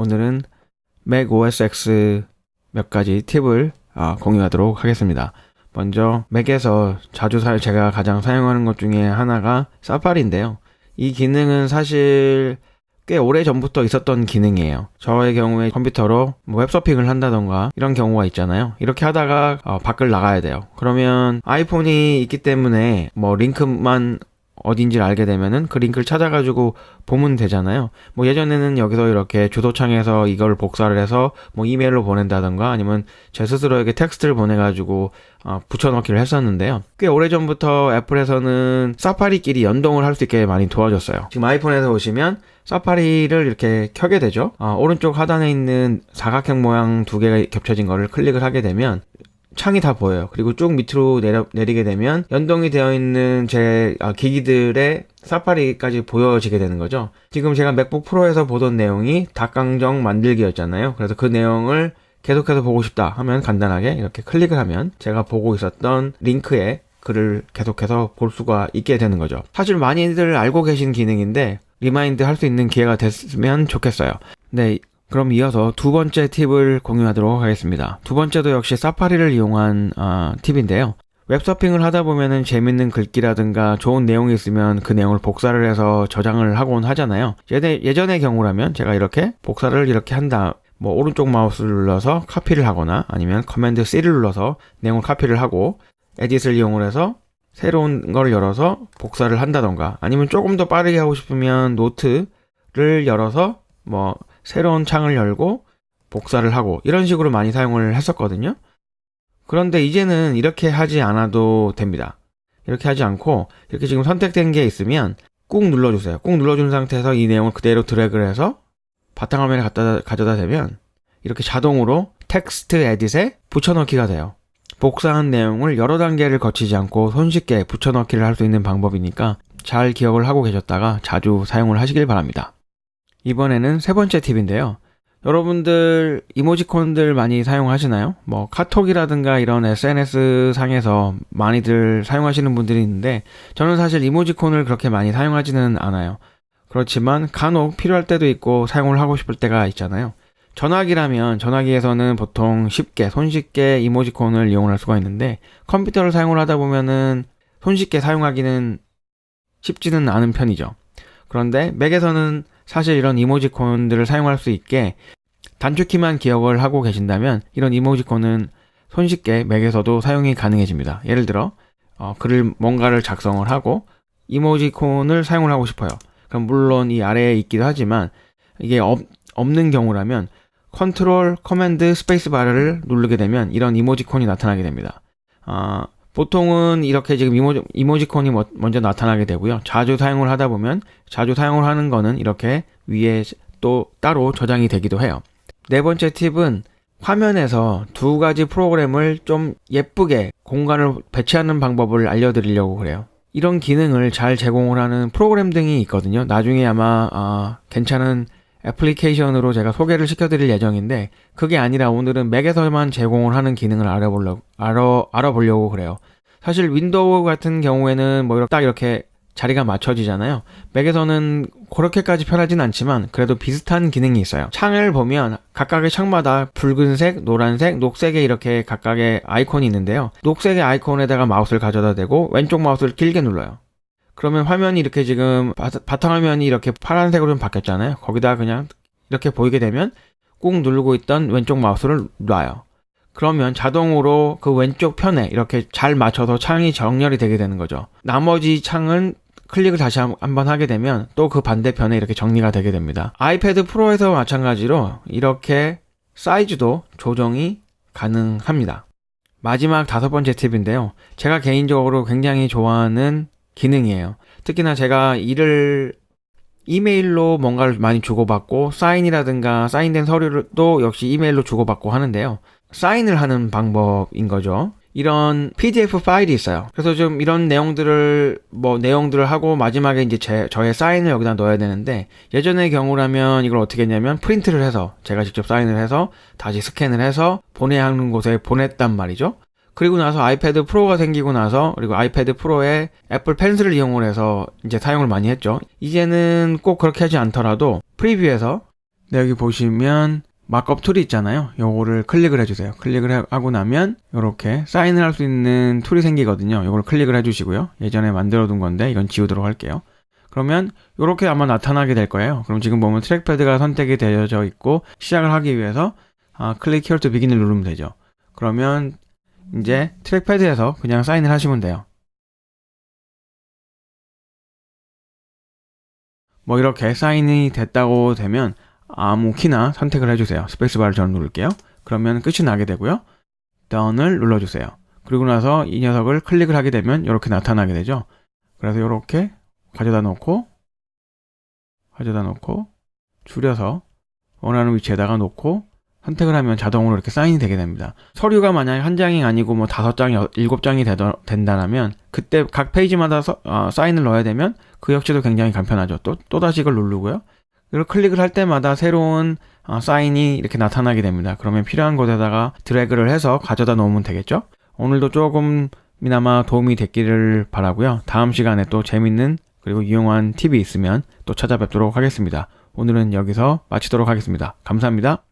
오늘은 맥 OS X 몇 가지 팁을 아, 공유하도록 하겠습니다. 먼저 맥에서 자주 사, 제가 가장 사용하는 것 중에 하나가 사파리인데요. 이 기능은 사실 꽤 오래 전부터 있었던 기능이에요. 저의 경우에 컴퓨터로 뭐 웹서핑을 한다던가 이런 경우가 있잖아요. 이렇게 하다가 어, 밖을 나가야 돼요. 그러면 아이폰이 있기 때문에 뭐 링크만 어딘지를 알게 되면은 그 링크를 찾아가지고 보면 되잖아요. 뭐 예전에는 여기서 이렇게 주소창에서 이걸 복사를 해서 뭐 이메일로 보낸다던가 아니면 제 스스로에게 텍스트를 보내가지고 어, 붙여넣기를 했었는데요. 꽤 오래전부터 애플에서는 사파리끼리 연동을 할 수 있게 많이 도와줬어요. 지금 아이폰에서 보시면 사파리를 이렇게 켜게 되죠. 어, 오른쪽 하단에 있는 사각형 모양 두 개가 겹쳐진 거를 클릭을 하게 되면 창이 다 보여요. 그리고 쭉 밑으로 내려, 내리게 되면 연동이 되어 있는 제 아, 기기들의 사파리까지 보여지게 되는 거죠. 지금 제가 맥북 프로에서 보던 내용이 닭강정 만들기였잖아요. 그래서 그 내용을 계속해서 보고 싶다 하면 간단하게 이렇게 클릭을 하면 제가 보고 있었던 링크에 글을 계속해서 볼 수가 있게 되는 거죠. 사실 많이들 알고 계신 기능인데 리마인드 할 수 있는 기회가 됐으면 좋겠어요. 네, 그럼 이어서 두 번째 팁을 공유하도록 하겠습니다. 두 번째도 역시 사파리를 이용한 어, 팁인데요. 웹서핑을 하다 보면은 재밌는 글귀라든가 좋은 내용이 있으면 그 내용을 복사를 해서 저장을 하곤 하잖아요. 예전에, 예전의 경우라면 제가 이렇게 복사를 이렇게 한다. 뭐 오른쪽 마우스를 눌러서 카피를 하거나 아니면 커맨드 C를 눌러서 내용을 카피를 하고 에딧을 이용을 해서 새로운 걸 열어서 복사를 한다던가 아니면 조금 더 빠르게 하고 싶으면 노트를 열어서 뭐 새로운 창을 열고 복사를 하고 이런 식으로 많이 사용을 했었거든요. 그런데 이제는 이렇게 하지 않아도 됩니다. 이렇게 하지 않고 이렇게 지금 선택된 게 있으면 꾹 눌러주세요. 꾹 눌러준 상태에서 이 내용을 그대로 드래그를 해서 바탕화면에 갖다 가져다 대면 이렇게 자동으로 텍스트 에딧에 붙여넣기가 돼요. 복사한 내용을 여러 단계를 거치지 않고 손쉽게 붙여넣기를 할 수 있는 방법이니까 잘 기억을 하고 계셨다가 자주 사용을 하시길 바랍니다. 이번에는 세 번째 팁인데요. 여러분들 이모지콘들 많이 사용하시나요? 뭐 카톡이라든가 이런 SNS 상에서 많이들 사용하시는 분들이 있는데 저는 사실 이모지콘을 그렇게 많이 사용하지는 않아요. 그렇지만 간혹 필요할 때도 있고 사용을 하고 싶을 때가 있잖아요. 전화기라면 전화기에서는 보통 쉽게 손쉽게 이모지콘을 이용할 수가 있는데 컴퓨터를 사용을 하다 보면은 손쉽게 사용하기는 쉽지는 않은 편이죠. 그런데 맥에서는 사실 이런 이모지콘들을 사용할 수 있게 단축키만 기억을 하고 계신다면 이런 이모지콘은 손쉽게 맥에서도 사용이 가능해집니다. 예를 들어 어, 글을 뭔가를 작성을 하고 이모지콘을 사용을 하고 싶어요. 그럼 물론 이 아래에 있기도 하지만 이게 없, 없는 경우라면 컨트롤 커맨드 스페이스 바를 누르게 되면 이런 이모지콘이 나타나게 됩니다. 아, 보통은 이렇게 지금 이모지, 이모지콘이 뭐- 먼저 나타나게 되고요. 자주 사용을 하다 보면 자주 사용을 하는 거는 이렇게 위에 또 따로 저장이 되기도 해요. 네 번째 팁은 화면에서 두 가지 프로그램을 좀 예쁘게 공간을 배치하는 방법을 알려드리려고 그래요. 이런 기능을 잘 제공을 하는 프로그램 등이 있거든요. 나중에 아마 아, 괜찮은 애플리케이션으로 제가 소개를 시켜드릴 예정인데 그게 아니라 오늘은 맥에서만 제공을 하는 기능을 알아보려고 알아 알아보려고 그래요. 사실 윈도우 같은 경우에는 뭐 딱 이렇게 자리가 맞춰지잖아요. 맥에서는 그렇게까지 편하진 않지만 그래도 비슷한 기능이 있어요. 창을 보면 각각의 창마다 붉은색, 노란색, 녹색의 이렇게 각각의 아이콘이 있는데요. 녹색의 아이콘에다가 마우스를 가져다 대고 왼쪽 마우스를 길게 눌러요. 그러면 화면이 이렇게 지금 바, 바탕화면이 이렇게 파란색으로 좀 바뀌었잖아요. 거기다 그냥 이렇게 보이게 되면 꾹 누르고 있던 왼쪽 마우스를 놔요. 그러면 자동으로 그 왼쪽 편에 이렇게 잘 맞춰서 창이 정렬이 되게 되는 거죠. 나머지 창은 클릭을 다시 한번 하게 되면 또 그 반대편에 이렇게 정리가 되게 됩니다. 아이패드 프로에서 마찬가지로 이렇게 사이즈도 조정이 가능합니다. 마지막 다섯 번째 팁인데요. 제가 개인적으로 굉장히 좋아하는 기능이에요. 특히나 제가 일을 이메일로 뭔가를 많이 주고받고 사인이라든가 사인된 서류도 역시 이메일로 주고받고 하는데요. 사인을 하는 방법인 거죠. 이런 PDF 파일이 있어요. 그래서 좀 이런 내용들을 뭐 내용들을 하고 마지막에 이제 제 저의 사인을 여기다 넣어야 되는데 예전의 경우라면 이걸 어떻게 했냐면 프린트를 해서 제가 직접 사인을 해서 다시 스캔을 해서 보내야 하는 곳에 보냈단 말이죠. 그리고 나서 아이패드 프로가 생기고 나서 그리고 아이패드 프로에 애플 펜슬을 이용을 해서 이제 사용을 많이 했죠. 이제는 꼭 그렇게 하지 않더라도 프리뷰에서 네, 여기 보시면 마크업 툴이 있잖아요. 요거를 클릭을 해주세요. 클릭을 해- 하고 나면 이렇게 사인을 할 수 있는 툴이 생기거든요. 요걸 클릭을 해주시고요. 예전에 만들어 둔 건데 이건 지우도록 할게요. 그러면 이렇게 아마 나타나게 될 거예요. 그럼 지금 보면 트랙패드가 선택이 되어져 있고 시작을 하기 위해서 아, 클릭 here to begin을 누르면 되죠. 그러면 이제 트랙패드에서 그냥 사인을 하시면 돼요. 뭐 이렇게 사인이 됐다고 되면 아무 키나 선택을 해주세요. 스페이스바를 저는 누를게요. 그러면 끝이 나게 되고요. done을 눌러주세요. 그리고 나서 이 녀석을 클릭을 하게 되면 이렇게 나타나게 되죠. 그래서 이렇게 가져다 놓고 가져다 놓고 줄여서 원하는 위치에다가 놓고 선택을 하면 자동으로 이렇게 사인이 되게 됩니다. 서류가 만약에 한 장이 아니고 뭐 다섯 여- 일곱 장이 된다면 그때 각 페이지마다 서- 어, 사인을 넣어야 되면 그 역시도 굉장히 간편하죠. 또, 또 다시 이걸 누르고요. 그리고 클릭을 할 때마다 새로운 어, 사인이 이렇게 나타나게 됩니다. 그러면 필요한 곳에다가 드래그를 해서 가져다 놓으면 되겠죠? 오늘도 조금이나마 도움이 됐기를 바라고요. 다음 시간에 또 재밌는 그리고 유용한 팁이 있으면 또 찾아뵙도록 하겠습니다. 오늘은 여기서 마치도록 하겠습니다. 감사합니다.